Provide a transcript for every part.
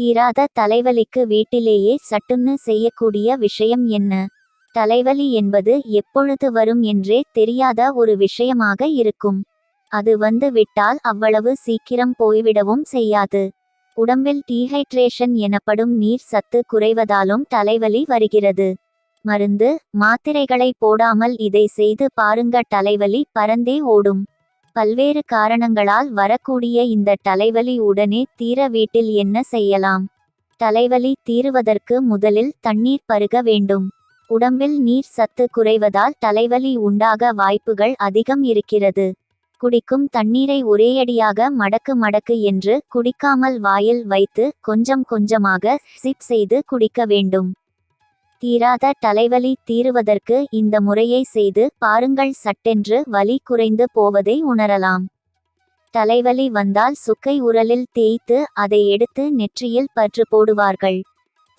தீராத தலைவலிக்கு வீட்டிலேயே சட்டுன்னு செய்யக்கூடிய விஷயம் என்ன? தலைவலி என்பது எப்பொழுது வரும் என்றே தெரியாத ஒரு விஷயமாக இருக்கும். அது வந்து விட்டால் அவ்வளவு சீக்கிரம் போய்விடவும் செய்யாது. உடம்பில் டீஹைட்ரேஷன் எனப்படும் நீர் சத்து குறைவதாலும் தலைவலி வருகிறது. மருந்து மாத்திரைகளை போடாமல் இதை செய்து பாருங்க தலைவலி பறந்தே ஓடும். பல்வேறு காரணங்களால் வரக்கூடிய இந்த தலைவலி உடனே தீர வீட்டில் என்ன செய்யலாம்? தலைவலி தீருவதற்கு முதலில் தண்ணீர் பருக வேண்டும். உடம்பில் நீர் சத்து குறைவதால் தலைவலி உண்டாக வாய்ப்புகள் அதிகம் இருக்கிறது. குடிக்கும் தண்ணீரை ஒரேயடியாக மடக்கு மடக்கு என்று குடிக்காமல் வாயில் வைத்து கொஞ்சம் கொஞ்சமாக சிப் செய்து குடிக்க வேண்டும். தீராத தலைவலி தீருவதற்கு இந்த முறையை செய்து பாருங்கள் சட்டென்று வலி குறைந்து போவதை உணரலாம். தலைவலி வந்தால் சுக்கை உரலில் தேய்த்து அதை எடுத்து நெற்றியில் பற்று போடுவார்கள்.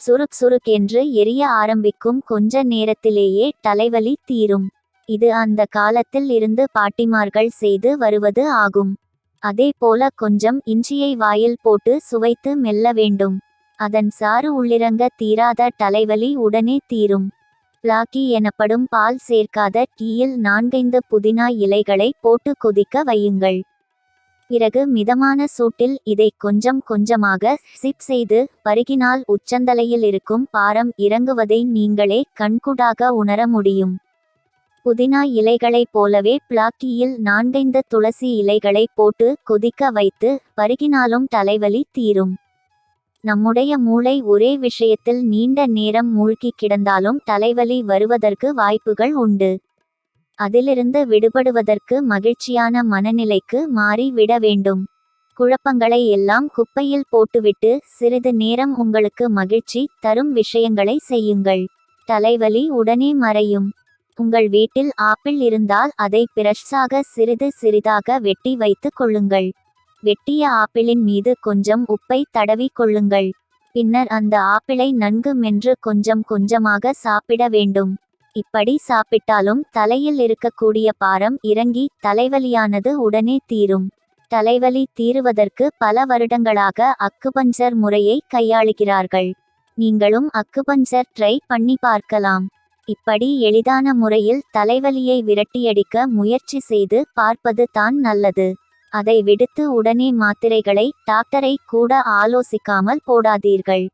சுருக் சுருக் என்று எரிய ஆரம்பிக்கும் கொஞ்ச நேரத்திலேயே தலைவலி தீரும். இது அந்த காலத்தில் இருந்து பாட்டிமார்கள் செய்து வருவது ஆகும். அதே போல கொஞ்சம் இஞ்சியை வாயில் போட்டு சுவைத்து மெல்ல வேண்டும். அதன் சாறு உள்ளிறங்க தீராத தலைவலி உடனே தீரும். பிளாக்கி எனப்படும் பால் சேர்க்காத டீயில் நான்கைந்து புதினா இலைகளை போட்டு கொதிக்க வையுங்கள். பிறகு மிதமான சூட்டில் இதை கொஞ்சம் கொஞ்சமாக சிப் செய்து பருகினால் உச்சந்தலையில் இருக்கும் பாரம் இறங்குவதை நீங்களே கண்கூடாக உணர முடியும். புதினா இலைகளைப் போலவே பிளாக்கியில் நான்கைந்து துளசி இலைகளை போட்டு கொதிக்க வைத்து பருகினாலும் தலைவலி தீரும். நம்முடைய மூளை ஒரே விஷயத்தில் நீண்ட நேரம் மூழ்கி கிடந்தாலும் தலைவலி வருவதற்கு வாய்ப்புகள் உண்டு. அதிலிருந்து விடுபடுவதற்கு மகிழ்ச்சியான மனநிலைக்கு மாறி விட வேண்டும். குழப்பங்களை எல்லாம் குப்பையில் போட்டுவிட்டு சிறிது நேரம் உங்களுக்கு மகிழ்ச்சி தரும் விஷயங்களை செய்யுங்கள். தலைவலி உடனே மறையும். உங்கள் வீட்டில் ஆப்பிள் இருந்தால் அதை பிரஷ்ஷாக சிறிது சிறிதாக வெட்டி வைத்துக் கொள்ளுங்கள். வெட்டிய ஆப்பிளின் மீது கொஞ்சம் உப்பை தடவி கொள்ளுங்கள். பின்னர் அந்த ஆப்பிளை நன்கு மென்று கொஞ்சம் கொஞ்சமாக சாப்பிட வேண்டும். இப்படி சாப்பிட்டாலும் தலையில் இருக்கக்கூடிய பாரம் இறங்கி தலைவலியானது உடனே தீரும். தலைவலி தீருவதற்கு பல வருடங்களாக அக்குபஞ்சர் முறையை கையாளுகிறார்கள். நீங்களும் அக்குபஞ்சர் ட்ரை பண்ணி பார்க்கலாம். இப்படி எளிதான முறையில் தலைவலியை விரட்டியடிக்க முயற்சி செய்து பார்ப்பது தான் நல்லது. அதை விடுத்து உடனே மாத்திரைகளை டாக்டரை கூட ஆலோசிக்காமல் போடாதீர்கள்.